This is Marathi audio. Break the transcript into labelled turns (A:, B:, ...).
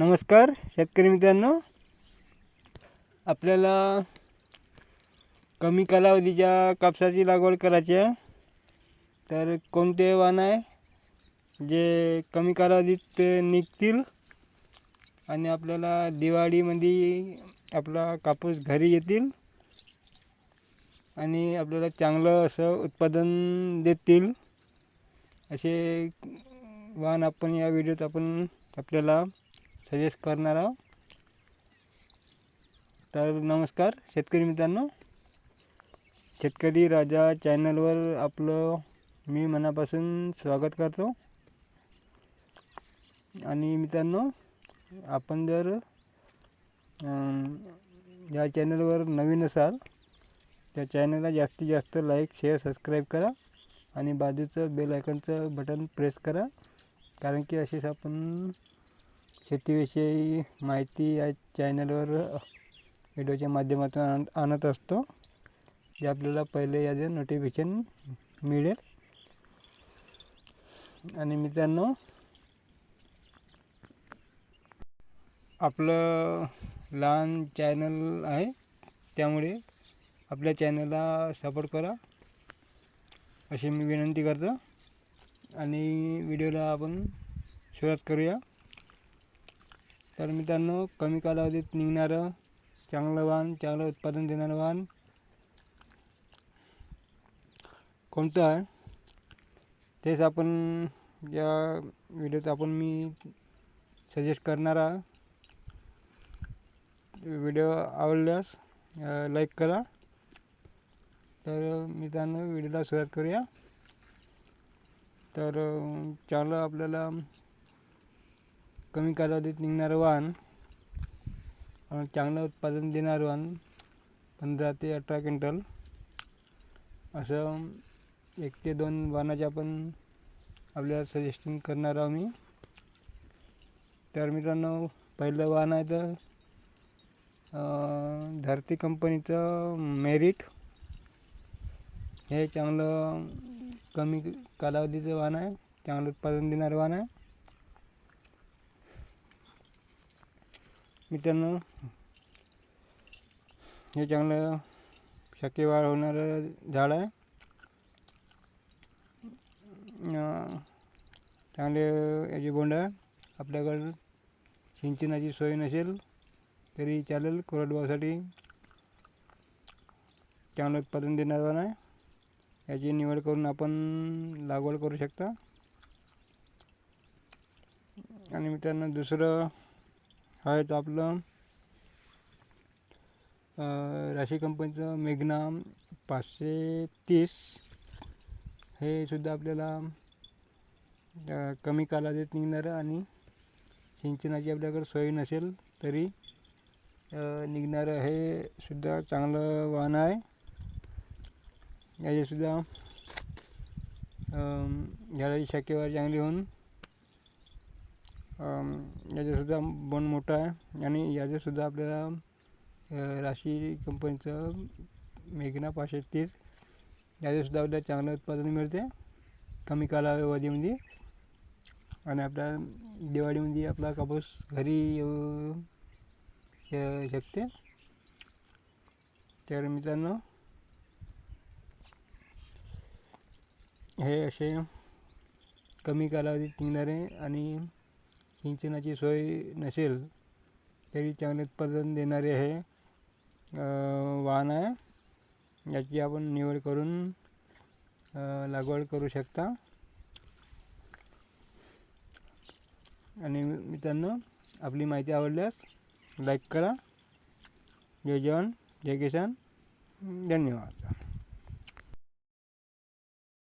A: नमस्कार शेतकरी मित्रांनो. आपल्याला कमी कालावधीच्या कापसाची लागवड करायची आहे. तर कोणते वाण आहे जे कमी कालावधीत निघतील? आणि आपल्याला दिवाळीमध्ये आपला कापूस घरी येतील. आणि आपल्याला चांगलं असं उत्पादन देतील. असे वाण आपण या व्हिडिओत आपण आपल्याला सजेस्ट करणार आहोत. तर नमस्कार शेतकरी मित्रांनो. शेतकरी राजा चॅनलवर आपलं मी मनापासून स्वागत करतो. आणि मित्रांनो आपण जर या चॅनलवर नवीन असाल त्या चॅनलला जास्तीत जास्त लाईक शेअर सबस्क्राईब करा. आणि बाजूचं बेल आयकनचं बटन प्रेस करा. कारण की असेच आपण शेतीविषयी माहिती या चॅनलवर व्हिडिओच्या माध्यमातून आण आणत असतो. जे आपल्याला पहिले याचे नोटिफिकेशन मिळेल. आणि मित्रांनो आपलं लहान चॅनल आहे. त्यामुळे आपल्या चॅनलला सपोर्ट करा. अशी मी विनंती करतो. आणि व्हिडिओला आपण सुरुवात करूया. तर मित्रांनो कमी कालावधीत निघणारं चांगलं वाण चांगलं उत्पादन देणारं वाण कोणतं आहे? तेच आपण या व्हिडिओत आपण मी सजेस्ट करणार आहे. व्हिडिओ आवडल्यास लाईक करा. तर मित्रांनो व्हिडिओला सुरुवात करूया. तर चांगलं आपल्याला कमी कालावधीत निघणारं वाहन चांगलं उत्पादन देणारं वाहन पंधरा ते अठरा क्विंटल. असं एक ते दोन वाहनाचे आपण आपल्याला सजेस्टिंग करणार आहोत मी तर मित्रांनो पहिलं वाहन आहे तर धरती कंपनीचं मेरिट. हे चांगलं कमी कालावधीचं वाहन आहे चांगलं उत्पादन देणारं वाहन आहे. मित्रांनो हे चांगलं शक्यवाढ होणारं झाड आहे. चांगले याची बोंड आहे. आपल्याकडं सिंचनाची सोय नसेल तरी चालेल कोरडवासाठी चांगलं उत्पादन देणार नाही आहे. याची निवड करून आपण लागवड करू शकता. आणि मित्रांनो दुसरं हा तर आपलं राशी कंपनीचं मेघना पाचशे तीस. हे सुद्धा आपल्याला कमी कालावधीत निघणारं आणि सिंचनाची आपल्याकडे सोय नसेल तरी निघणारं हे सुद्धा चांगलं वाहन आहे. याचीसुद्धा झाडाची शक्यवाढ चांगली होऊन अं, बन मोठा मोठं आहे. आणि याचंसुद्धा आपल्याला राशी कंपनीचं मेघना पाचशे तीस याचेसुद्धा आपल्याला चांगलं उत्पादन मिळते. कमी कालावधीमध्ये. आणि आपल्या दिवाळीमध्ये आपला कापूस घरी येऊ शकते. तर मित्रांनो हे असे कमी कालावधीत निघणारे आणि सिंचनाची सोय नसेल तरी चांगले उत्पादन देणारे हे वाहन आहे. याची आपण निवड करून लागवड करू शकता. आणि मित्रांनो आपली माहिती आवडल्यास लाईक करा. जय जवान जय किसान. धन्यवाद.